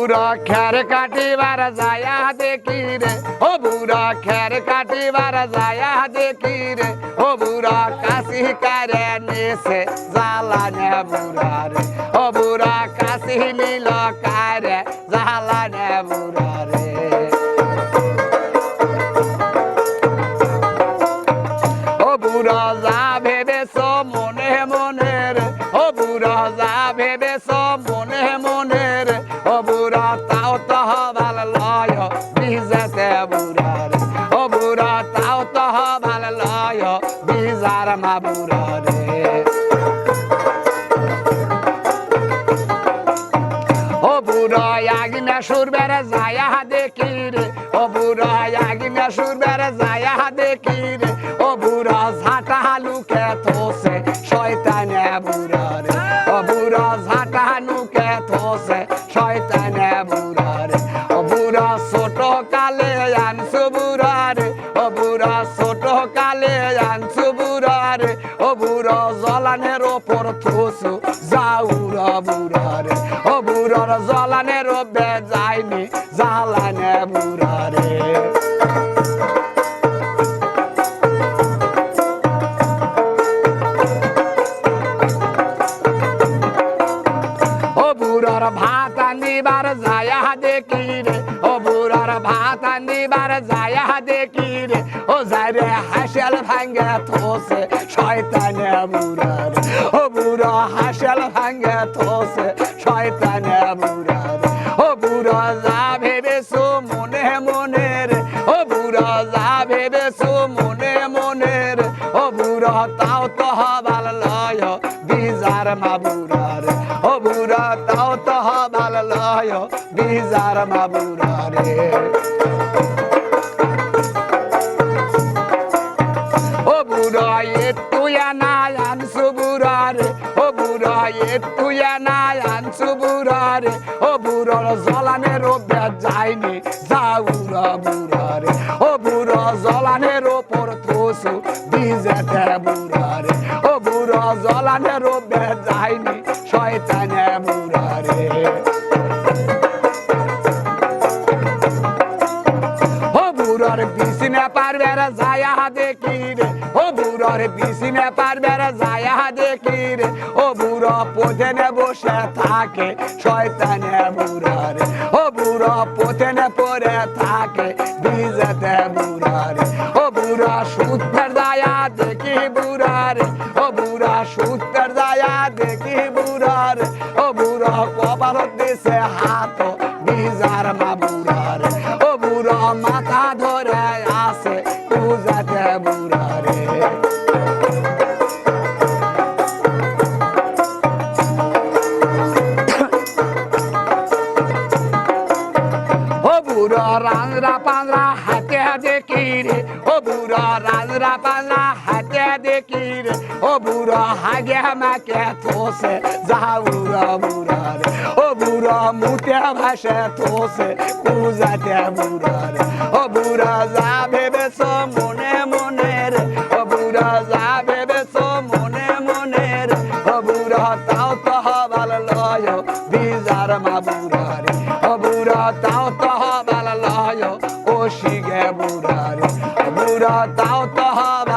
বুড়া খের কাটিবার যায়া দেখি রে। ও বুড়া খের কাটিবার যায়া দেখি রে। ও বুড়া কাশি কারে নেছে জ্বালা নে বুড়া রে। ও বুড়া কাশি নীল কারে জ্বালা নে বুড়া রে। ও বুড়া যা ভেবেছ মনে মনে রে। ও বুড়া যা ভেবেছ বিজার মা বুড়া রে ও বুড়া আগিনা সুরবের যায়া দেখি রে ও বুড়া যায়া দেখি রে ও ও বুড়া ঝাঁটা লুকে থোসে, শয়তানে বুড়া রে ও বুড়া ছোট কালে আনছু বুড়া ও বুড়া থুসু যাউরা বুড়া রে ও বুড়ার জলানের ওপরে যায়নি জ্বালানে বুড়া রে ও বুড়ার ভাত আনিবার যায়া দেখি বুড়ার ভাত আনিবার যায়া দেখি রে, ও যাই রে হাসেল ভাঙ্গে থোসে, শয়তানে বুড়া রে ও বুড়া হাসেল ভাঙ্গে থোসে, শয়তানে বুড়া রে ও বুড়া যা ভেবেছো মনে মনে রে, ও বুড়া যা ভেবেছো মনে মনে রে, ও বুড়া তাও তো হবাল লয় বিজার মা বুড়া রে ও বুড়া তাও তো হবাল লয় বিজার মা বুড়া এ তুই না আনসু বুড়া রে ও বুড়ার জলানের ওপরে যায়নি যাউরা বুড়া রে ও বুড়ো জলানের ওপর থোসু বিজেতে বুড়া রে ও বুড়া জলানের ওপরে যায়নি, শয়তানে বিছনে পারবে রে যায়া দেখি রে। ও বুড়ার বিছনে পারবে রে যায়া দেখি রে। ও বুড়া পোথেনে বসে থাকে, শয়তানে বুড়া রে ও বুড়া পোথেনে পড়ে থাকে বিজেতে বুড়া রে ও বুড়া সুত্তর দায়া দেখি বুড়া রে ও বুড়া সুত্তর দায়া দেখি বুড়া রে ও বুড়া কপাল দিছে পূজাতে বুড়া রে বুড়া রাজরা পাঁজরা হাতে দেখি রে। ও বুড়া রাজরা পাঁজরা হাতে দেখি বুড়া হাগে মাকে থোসে। যাউরা বুড়া ও मुत्या भाषा तोसे पूजा त्या बुरा रे ओ बुरा जा भेबे सो मने मने ओ बुरा जा भेबे सो मने मने ओ बुरा ताव तो हवाल लयो बीजार मा बुरा रे ओ बुरा ताव तो हवाल लयो ओ शिगे बुरा रे ओ बुरा ताव तो हवाल